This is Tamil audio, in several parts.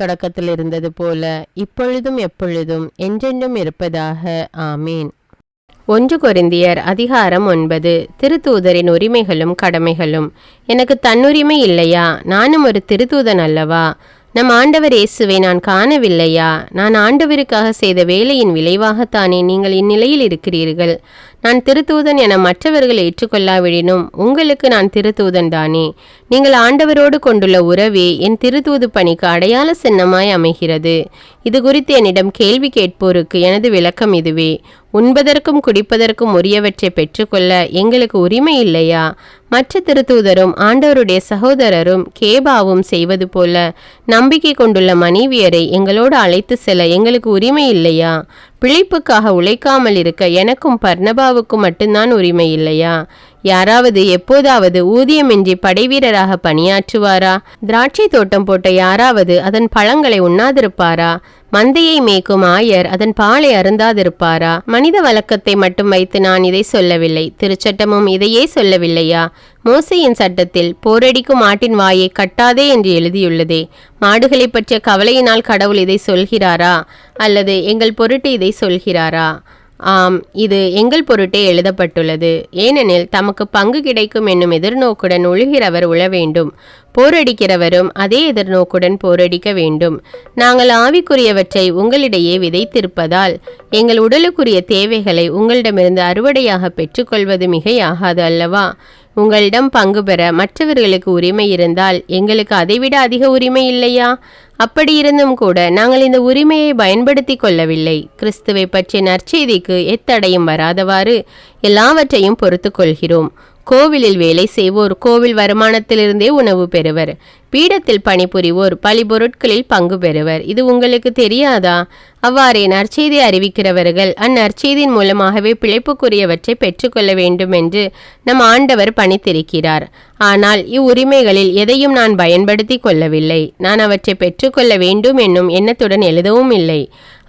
தொடக்கத்தில் இருந்தது போல இப்பொழுதும் எப்பொழுதும் என்றென்றும் இருப்பதாக. ஆமீன். ஒன்று கொரிந்தியர் அதிகாரம் ஒன்பது திருத்தூதரின் உரிமைகளும் கடமைகளும். எனக்கு தன்னுரிமை இல்லையா? நானும் ஒரு திருத்தூதன் அல்லவா? நம் ஆண்டவர் இயேசுவை நான் காணவில்லையா? நான் ஆண்டவருக்காக செய்த வேலையின் விளைவாகத்தானே நீங்கள் இந்நிலையில் இருக்கிறீர்கள்? நான் திருத்தூதன் என மற்றவர்கள் ஏற்றுக்கொள்ளாவிடினும் உங்களுக்கு நான் திருத்தூதன் தானே. நீங்கள் ஆண்டவரோடு கொண்டுள்ள உறவே என் திருத்தூது பணிக்கு அடையாள சின்னமாய் அமைகிறது. இது குறித்து என்னிடம் கேள்வி கேட்போருக்கு எனது விளக்கம் இதுவே. உண்பதற்கும் குடிப்பதற்கும் உரியவற்றை பெற்றுக்கொள்ள எங்களுக்கு உரிமை இல்லையா? மற்ற திருத்தூதரும் ஆண்டவருடைய சகோதரரும் கேபாவும் செய்வது போல நம்பிக்கை கொண்டுள்ள மனைவியரை எங்களோடு அழைத்து செல்ல எங்களுக்கு உரிமை இல்லையா? பிழைப்புக்காக உழைக்காமல் இருக்க எனக்கும் பர்ணபாவுக்கும் மட்டும்தான் உரிமை இல்லையா? யாராவது எப்போதாவது ஊதியமின்றி படைவீரராக பணியாற்றுவாரா? திராட்சை தோட்டம் போட்ட யாராவது அதன் பழங்களை உண்ணாதிருப்பாரா? மந்தையை மேய்க்கும் ஆயர் அதன் பாலை அருந்தாதிருப்பாரா? மனித வழக்கத்தை மட்டும் வைத்து நான் இதை சொல்லவில்லை. திருச்சட்டமும் இதையே சொல்லவில்லையா? மோசையின் சட்டத்தில் போரடிக்கும் ஆட்டின் வாயை கட்டாதே என்று எழுதியுள்ளதே. மாடுகளை பற்றிய கவலையினால் கடவுள் இதை சொல்கிறாரா? அல்லது எங்கள் பொருட்டு இதை சொல்கிறாரா? ஆம் இது எங்கள் பொருட்டே எழுதப்பட்டுள்ளது. ஏனெனில் தமக்கு பங்கு கிடைக்கும் என்னும் எதிர்நோக்குடன் உழுகிறவர் உழ வேண்டும். போரடிக்கிறவரும் அதே எதிர்நோக்குடன் போரடிக்க வேண்டும். நாங்கள் ஆவிக்குரியவற்றை உங்களிடையே விதைத்திருப்பதால் எங்கள் உடலுக்குரிய தேவைகளை உங்களிடமிருந்து அறுவடையாக பெற்றுக்கொள்வது மிகையாகாது அல்லவா? உங்களிடம் பங்கு பெற மற்றவர்களுக்கு உரிமை இருந்தால் எங்களுக்கு அதைவிட அதிக உரிமை இல்லையா? அப்படி இருந்தும் கூட நாங்கள் இந்த உரிமையை பயன்படுத்தி கொள்ளவில்லை. கிறிஸ்துவை பற்றிய நற்செய்திக்கு எத்தடையும் வராதவாறு எல்லாவற்றையும் பொறுத்து கொள்கிறோம். கோவிலில் வேலை செய்வோர் கோவில் வருமானத்திலிருந்தே உணவு பெறுவர். பீடத்தில் பணிபுரிவோர் பழிபொருட்களில் பங்கு பெறுவர். இது உங்களுக்கு தெரியாதா? அவ்வாறே நற்செய்தி அறிவிக்கிறவர்கள் அந்நற்செய்தியின் மூலமாகவே பிழைப்புக்குரியவற்றை பெற்றுக்கொள்ள வேண்டும் என்று நம் ஆண்டவர் பணித்திருக்கிறார். ஆனால் இவ்வுரிமைகளில் எதையும் நான் பயன்படுத்தி கொள்ளவில்லை. நான் அவற்றை பெற்றுக்கொள்ள வேண்டும் என்னும் எண்ணத்துடன் எழுதவும் இல்லை.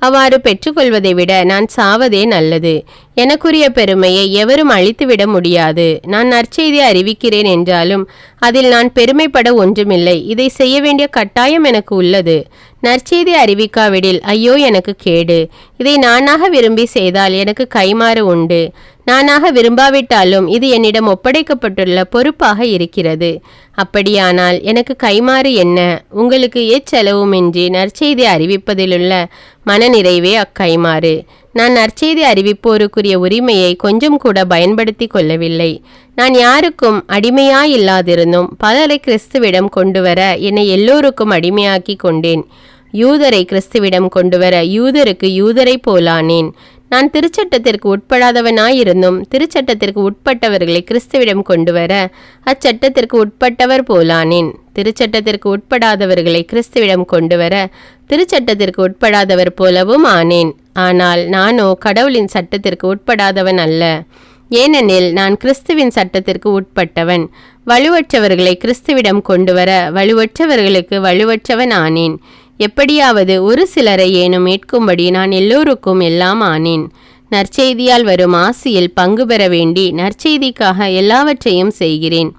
அவ்வாறு பெற்றுக்கொள்வதை விட நான் சாவதே நல்லது. எனக்குரிய பெருமையை எவரும் அழித்துவிட முடியாது. நான் நற்செய்தி அறிவிக்கிறேன் என்றாலும் அதில் நான் பெருமைப்பட ஒன்றுமில்லை. இதை செய்ய வேண்டிய கட்டாயம் எனக்கு உள்ளது. நற்செய்தி அறிவிக்காவிடில் ஐயோ எனக்கு கேடு. இதை நானாக விரும்பி செய்தால் எனக்கு கைமாறு உண்டு. நானாக விரும்பாவிட்டாலும் இது என்னிடம் ஒப்படைக்கப்பட்டுள்ள பொறுப்பாக இருக்கிறது. அப்படியானால் எனக்கு கைமாறு என்ன? உங்களுக்கு எச்செலவுமின்றி நற்செய்தி அறிவிப்பதிலுள்ள மனநிறைவே அக்கைமாறு நான் நற்செய்தி அறிவிப்போருக்குரிய உரிமையை கொஞ்சம் கூட பயன்படுத்தி கொள்ளவில்லை. நான் யாருக்கும் அடிமையாயில்லாதிருந்தும் பலரை கிறிஸ்துவிடம் கொண்டுவர என்னை எல்லோருக்கும் அடிமையாக்கி கொண்டேன். யூதரை கிறிஸ்துவிடம் கொண்டுவர யூதருக்கு யூதரை போலானேன். நான் திருச்சட்டத்திற்கு உட்படாதவனாயிருந்தும் திருச்சட்டத்திற்கு உட்பட்டவர்களை கிறிஸ்துவிடம் கொண்டுவர அச்சட்டத்திற்கு உட்பட்டவர் போலானேன். திருச்சட்டத்திற்கு உட்படாதவர்களை கிறிஸ்துவிடம் கொண்டுவர திருச்சட்டத்திற்கு உட்படாதவர் போலவும் ஆனேன். ஆனால் நானோ கடவுளின் சட்டத்திற்கு உட்படாதவன் அல்ல. ஏனெனில் நான் கிறிஸ்துவின் சட்டத்திற்கு உட்பட்டவன். வலுவற்றவர்களை கிறிஸ்துவிடம் கொண்டு வர வலுவற்றவர்களுக்கு வலுவற்றவன் ஆனேன். எப்படியாவது ஒரு சிலரை ஏனும் மீட்கும்படி நான் எல்லோருக்கும் எல்லாம் ஆனேன். நற்செய்தியால் வரும் ஆசியில் பங்கு பெற வேண்டி நற்செய்திக்காக எல்லாவற்றையும் செய்கிறேன்.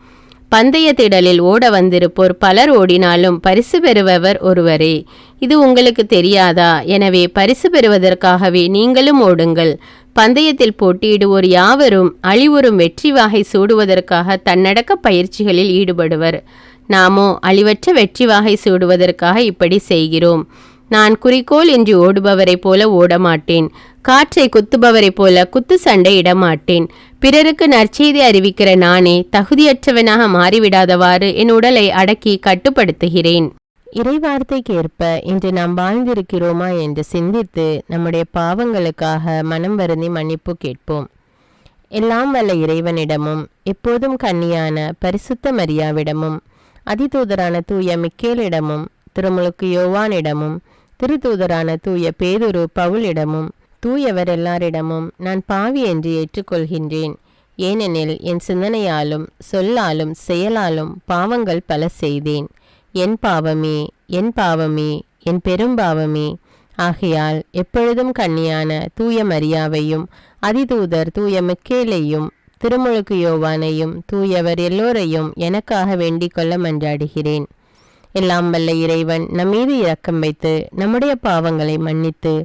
பந்தய திடலில் ஓட வந்திருப்போர் பலர் ஓடினாலும் பரிசு பெறுபவர் ஒருவரே. இது உங்களுக்கு தெரியாதா? எனவே பரிசு பெறுவதற்காகவே நீங்களும் ஓடுங்கள். பந்தயத்தில் போட்டியிடுவோர் யாவரும் அழிவுறும் வெற்றி வாகை சூடுவதற்காக தன்னடக்க பயிற்சிகளில் ஈடுபடுவர். நாமோ அழிவற்ற வெற்றி வாகை சூடுவதற்காக இப்படி செய்கிறோம். நான் குறிக்கோள் என்று ஓடுபவரைப் போல ஓடமாட்டேன். காற்றை குத்துபவரைப் போல குத்து சண்டை இடமாட்டேன். பிறருக்கு நற்செய்தி அறிவிக்கிற நானே தகுதியற்றவனாக மாறிவிடாதவாறு என் உடலை அடக்கி கட்டுப்படுத்துகிறேன். இறைவார்த்தைக்கு ஏற்ப இன்று நாம் வாழ்ந்திருக்கிறோமா என்று சிந்தித்து நம்முடைய பாவங்களுக்காக மனம் வருந்தி மன்னிப்பு கேட்போம். எல்லாம் வல்ல இறைவனிடமும் எப்போதும் கன்னியான பரிசுத்த மரியாவிடமும் அதிதூதரான தூய மிக்கேலிடமும் திருமுழுக்கு யோவானிடமும் திருத்தூதரான தூய பேதுரு பவுலிடமும் தூயவர் எல்லாரிடமும் நான் பாவி என்று ஏற்றுக்கொள்கின்றேன். ஏனெனில் என் சிந்தனையாலும் சொல்லாலும் செயலாலும் பாவங்கள் பல செய்தேன். என் பாவமே என் பாவமே என் பெரும்பாவமே ஆகையால் எப்பொழுதும் கண்ணியான தூய மரியாவையும் அதிதூதர் தூய மெக்கேலையும் திருமுழுக்கு யோவானையும் தூயவர் எல்லோரையும் எனக்காக வேண்டிக் கொள்ள மன்றாடுகிறேன். எல்லாம் வல்ல இறைவன் நம்மீது இரக்கம் வைத்து நம்முடைய பாவங்களை மன்னித்து